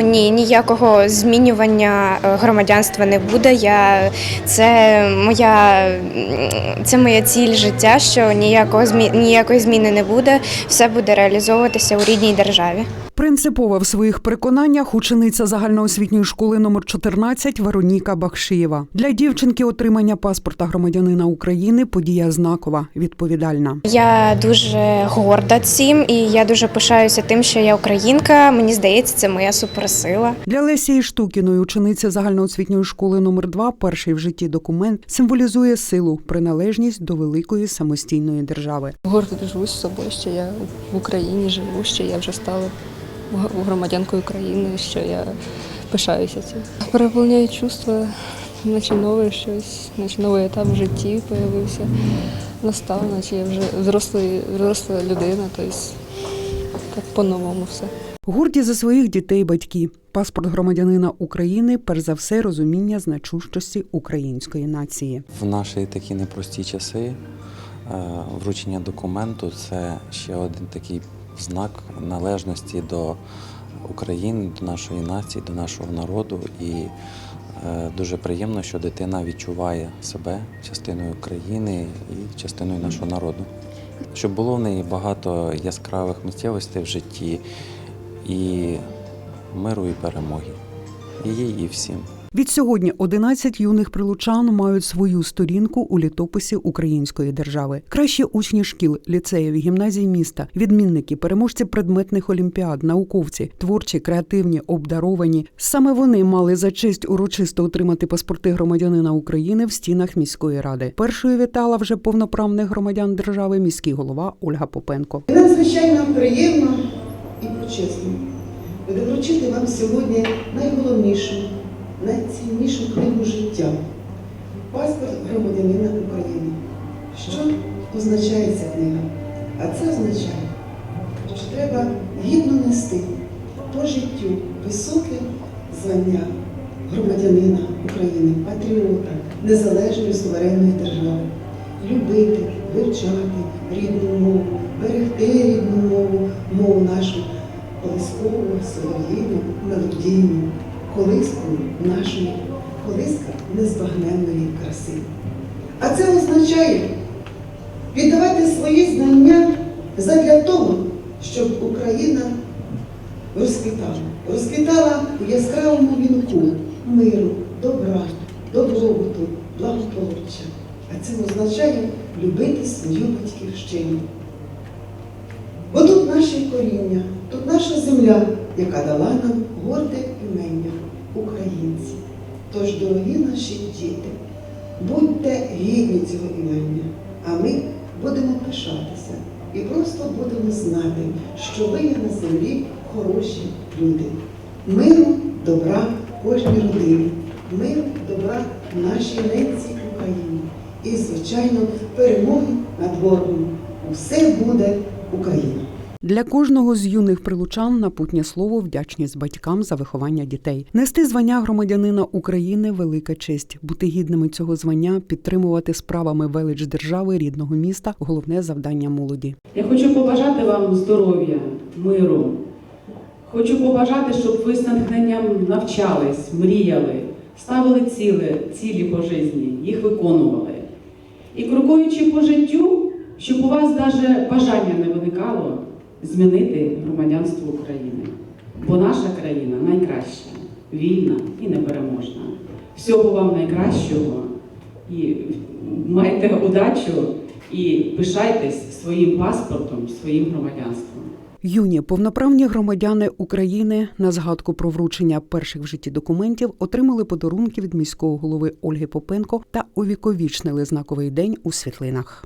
Ні, ніякого змінювання е, громадянства не буде. Я це моя це моя ціль життя, що ніякого змі, ніякої зміни не буде. Все буде реалізовуватися у рідній державі. Принципова в своїх переконаннях учениця загальноосвітньої школи номер 14 Вероніка Бахшиєва. Для дівчинки отримання паспорта громадянина України подія знакова, відповідальна. Я дуже горда цим, і я дуже пишаюся тим, що я українка. Мені здається, це моя суперсила. Для Лесії Штукіної, учениці загальноосвітньої школи номер 2 перший в житті документ символізує силу, приналежність до великої самостійної держави. Гордо живу з собою, що я в Україні живу, що я вже стала громадянкою України, що я пишаюся цим. Переповняє чувства, наче нове щось, наче новий етап в житті з'явився. Настав, наче я вже взросла, взросла людина, тобто так по-новому все. Горді за своїх дітей батьки. Паспорт громадянина України, перш за все, розуміння значущості української нації. В наші такі непрості часи е, вручення документу це ще один такий знак належності до України, до нашої нації, до нашого народу. І е, дуже приємно, що дитина відчуває себе частиною країни і частиною нашого народу. Щоб було в неї багато яскравих миттєвостей в житті і миру і перемоги. І їй, і всім. Відсьогодні 11 юних прилучан мають свою сторінку у літописі української держави. Кращі учні шкіл, ліцеїв, гімназій міста, відмінники, переможці предметних олімпіад, науковці, творчі, креативні, обдаровані. Саме вони мали за честь урочисто отримати паспорти громадянина України в стінах міської ради. Першою вітала вже повноправних громадян держави міський голова Ольга Попенко. Надзвичайно приємно і почесно буде вручити вам сьогодні найголовнішу, найціннішу книгу життя паспорт громадянина України. Що означає ця книга? А це означає, що треба гідно нести по життю високе звання громадянина України, патріота, незалежної суверенної держави любити, вивчати рідну мову, берегти рідну мову, мову нашу колискову, солов'їну, мелодійну, колиску нашої, колиска незбагненної краси. А це означає віддавати свої знання задля того, щоб Україна розквітала, розквітала у яскравому вінку миру, добра, добробуту, благополуччя. А це означає любити свою батьківщину. Бо тут наші коріння, тут наша земля, яка дала нам горде імення українці. Тож, дорогі наші діти, будьте гідні цього імення, а ми будемо пишатися і просто будемо знати, що ви є на землі хороші люди. Миру, добра кожній родині, миру, добра нашій ненці Україні. І, звичайно, перемоги над ворогом. Усе буде Україна. Для кожного з юних прилучан напутнє слово вдячність батькам за виховання дітей. Нести звання громадянина України велика честь. Бути гідними цього звання, підтримувати справами велич держави рідного міста головне завдання молоді. Я хочу побажати вам здоров'я, миру. Хочу побажати, щоб ви з натхненням навчались, мріяли, ставили цілі, цілі по житті, їх виконували. І крокуючи по життю, щоб у вас навіть бажання не виникало змінити громадянство України. Бо наша країна найкраща, вільна і непереможна. Всього вам найкращого і майте удачу і пишайтесь своїм паспортом, своїм громадянством. Юні повноправні громадяни України на згадку про вручення перших в житті документів отримали подарунки від міського голови Ольги Попенко та увіковічнили знаковий день у світлинах.